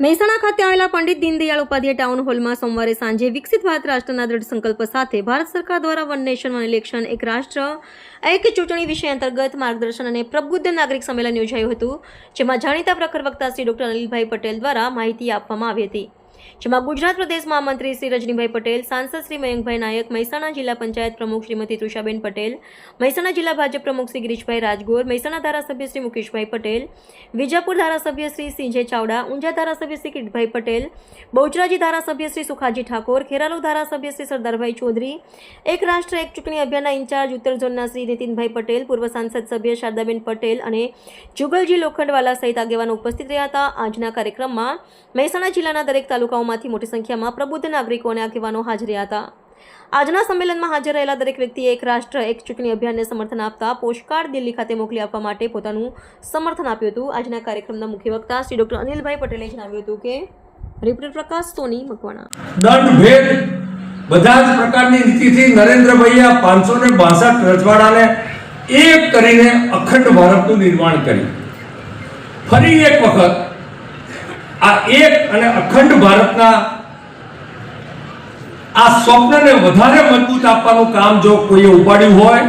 મહેસાણા ખાતે આવેલા પંડિત દીનદયાળ ઉપાધ્યાય ટાઉન હોલમાં સોમવારે સાંજે વિકસિત ભારત રાષ્ટ્રના દ્રઢ સંકલ્પ સાથે ભારત સરકાર દ્વારા વન નેશન વન ઇલેક્શન એક રાષ્ટ્ર, એક ચૂંટણી વિષય અંતર્ગત માર્ગદર્શન અને પ્રબુદ્ધ નાગરિક સંમેલન યોજાયું હતું, જેમાં જાણીતા પ્રખર વક્તા શ્રી ડોક્ટર અનિલભાઈ પટેલ દ્વારા માહિતી આપવામાં આવી હતી. જેમાં ગુજરાત પ્રદેશ મહામંત્રી શ્રી રજનીભાઈ પટેલ, સાંસદ શ્રી મયંકભાઈ નાયક, મહેસાણા જિલ્લા પંચાયત પ્રમુખ શ્રીમતી તૃષાબેન પટેલ, મહેસાણા જિલ્લા ભાજપ પ્રમુખ શ્રી ગિરીશભાઈ રાજગોર, મહેસાણા ધારાસભ્ય શ્રી મુકેશભાઈ પટેલ, વિજાપુર ધારાસભ્ય શ્રી સિંજે ચાવડા, ઊંઝા ધારાસભ્ય શ્રી કિરીટભાઈ પટેલ, બહુચરાજી ધારાસભ્ય શ્રી સુખાજી ઠાકોર, ખેરાલુ ધારાસભ્ય શ્રી સરદારભાઈ ચૌધરી, એક રાષ્ટ્ર, એક ચૂંટણી અભિયાનના ઇન્ચાર્જ ઉત્તર ઝોનના શ્રી નીતિનભાઈ પટેલ, પૂર્વ સાંસદ સભ્ય શારદાબેન પટેલ અને જુગલજી લોખંડવાલા સહિત આગેવાનો ઉપસ્થિત રહ્યા હતા. આજના કાર્યક્રમમાં મહેસાણા જિલ્લાના દરેક તાલુકાઓમાંથી મોટી સંખ્યામાં પ્રબુદ્ધ નાગરિકો અને આગેવાનો હાજર હતા. આજના સંમેલનમાં હાજર રહેલા દરેક વ્યક્તિએ એક રાષ્ટ્ર, એક ચૂંટણી અભિયાનને સમર્થન આપતા પોસ્ટકાર્ડ દિલ્હી ખાતે મોકલી આપવા માટે પોતાનું સમર્થન આપ્યું હતું. આજના કાર્યક્રમના મુખ્ય વક્તા શ્રી ડોક્ટર અનિલભાઈ પટેલે જણાવ્યું હતું કે, રિપોર્ટર પ્રકાશ સોની, મકવાણા. દંડ ભેદ બધા જ પ્રકારની નીતિથી નરેન્દ્રભાઈએ આ પાંચસો ને બાસઠ રજવાડાને એક કરીને અખંડ ભારતનું નિર્માણ કર્યું. ફરી એક વખત આ એક અને અખંડ ભારતના આ સ્વપ્નને વધારે મજબૂત આપવાનું કામ જો કોઈએ ઉપાડ્યું હોય,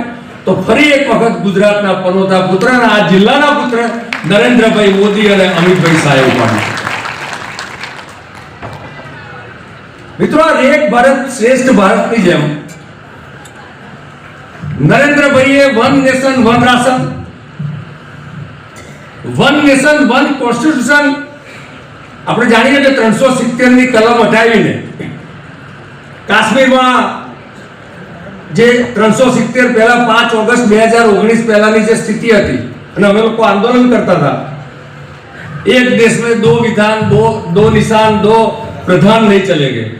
તો ફરી એક વખત ગુજરાતના પનોતા પુત્ર અને આ જિલ્લાના પુત્ર નરેન્દ્રભાઈ મોદી અને અમિતભાઈ શાહે ઉપાડ્યું. મિત્રો એક ભારત શ્રેષ્ઠ ભારતની જેમ નરેન્દ્રભાઈએ one nation, one ration, one nation, one constitution આપણે જાણીએ કે ત્રણસો સિત્તેરની કલમ હટાવીને કાશ્મીરમાં જે ત્રણસો સિત્તેર પહેલા પાંચ ઓગસ્ટ બે હજાર ઓગણીસ પહેલાની જે સ્થિતિ હતી, અને અમે લોકો આંદોલન કરતા હતા, એક દેશ મેં દો વિધાન, દો દો નિશાન, દો પ્રધાન નહીં ચલે ગયે.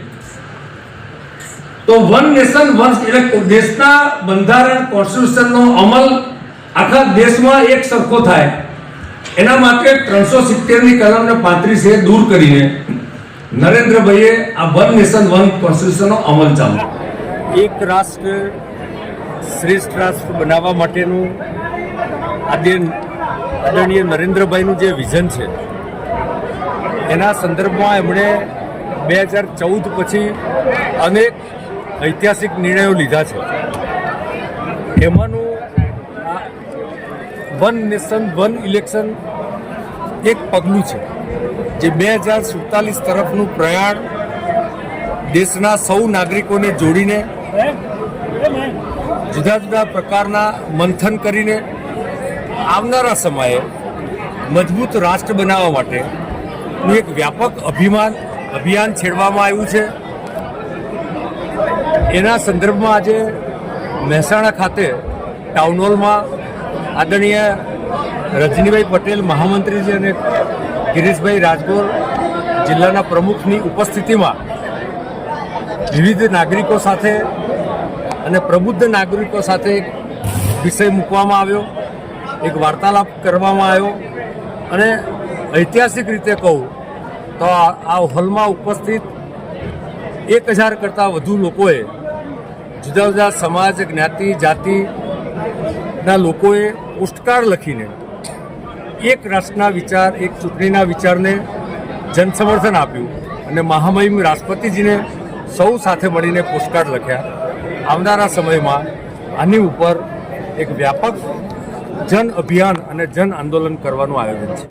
તો વન નેશન, વન એટલે દેશના બંધારણ, કોન્સ્ટિટ્યુશનનો અમલ આખા દેશમાં એક સરખો થાય. એના માટે ત્રણસો સિત્તેરની કલમને એ દૂર કરીને નરેન્દ્રભાઈએ આ વન નેશન, વન કોન્સ્ટિટ્યુશનનો અમલ ચાલુ એક રાષ્ટ્ર શ્રેષ્ઠ રાષ્ટ્ર બનાવવા માટેનું આજે આદરણીય નરેન્દ્રભાઈનું જે વિઝન છે, એના સંદર્ભમાં એમણે બે હજાર ચૌદ પછી અનેક ઐતિહાસિક નિર્ણયો લીધા છે. એમાંનું વન નેશન, વન ઇલેક્શન એક પગલું છે, જે બે હજાર સુડતાલીસ તરફનું પ્રયાણ દેશના સૌ નાગરિકોને જોડીને, જુદા જુદા પ્રકારના મંથન કરીને આવનારા સમયે મજબૂત રાષ્ટ્ર બનાવવા માટેનું એક વ્યાપક અભિમાન, અભિયાન છેડવામાં આવ્યું છે. એના સંદર્ભમાં આજે મહેસાણા ખાતે ટાઉન હોલમાં આદરણીય રજનીભાઈ પટેલ મહામંત્રીજી અને ગિરીશભાઈ રાજગોર જિલ્લાના પ્રમુખની ઉપસ્થિતિમાં વિવિધ નાગરિકો સાથે અને પ્રબુદ્ધ નાગરિકો સાથે એક વિષય મૂકવામાં આવ્યો, એક વાર્તાલાપ કરવામાં આવ્યો. અને ઐતિહાસિક રીતે કહું તો આ હોલમાં ઉપસ્થિત એક હજાર કરતાં વધુ લોકોએ જુદા જુદા સમાજ, જ્ઞાતિ જાતિના લોકોએ પોસ્ટકાર્ડ લખીને એક રાષ્ટ્રના વિચાર, એક ચૂંટણીના વિચારને જનસમર્થન આપ્યું અને મહામહિમ રાષ્ટ્રપતિજીને સૌ સાથે મળીને પોસ્ટકાર્ડ લખ્યા. આવનારા સમયમાં આની ઉપર એક વ્યાપક જન અભિયાન અને જન આંદોલન કરવાનું આયોજન છે.